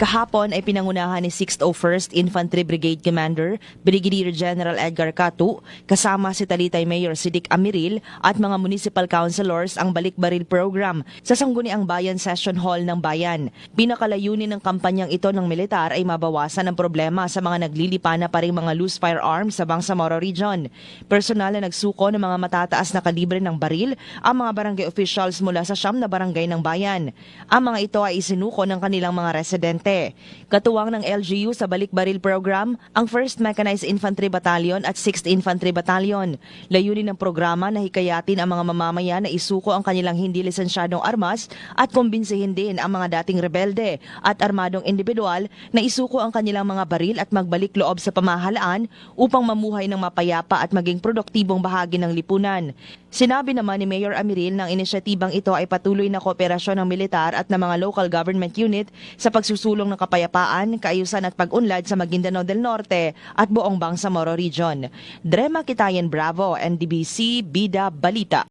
Kahapon ay pinangunahan ni 6th 01st Infantry Brigade Commander Brigadier General Edgar Catu kasama si Talitay Mayor Sidik Amiril at mga municipal councilors ang Balik Baril program sa Sangguniang Bayan Session Hall ng Bayan. Pinakalayunin ng kampanyang ito ng militar ay mabawasan ang problema sa mga naglilipa na pa rin mga loose firearms sa Bangsamoro Region. Personal na nagsuko ng mga matataas na kalibre ng baril ang mga barangay officials mula sa siyam na barangay ng bayan. Ang mga ito ay isinuko ng kanilang mga residente. Katuwang ng LGU sa Balik Baril program, ang 1st Mechanized Infantry Battalion at 6th Infantry Battalion. Layunin ng programa na hikayatin ang mga mamamayan na isuko ang kanilang hindi lisensyadong armas at kumbinsihin din ang mga dating rebelde at armadong individual na isuko ang kanilang mga baril at magbalik loob sa pamahalaan upang mamuhay ng mapayapa at maging produktibong bahagi ng lipunan. Sinabi naman ni Mayor Amiril ng inisyatibang ito ay patuloy na kooperasyon ng militar at ng mga local government unit sa pagsusulong ng kapayapaan, kaayusan at pag-unlad sa Maguindanao del Norte at buong Bangsamoro Region. Drema Kitayan Bravo, NDBC, Bida, Balita.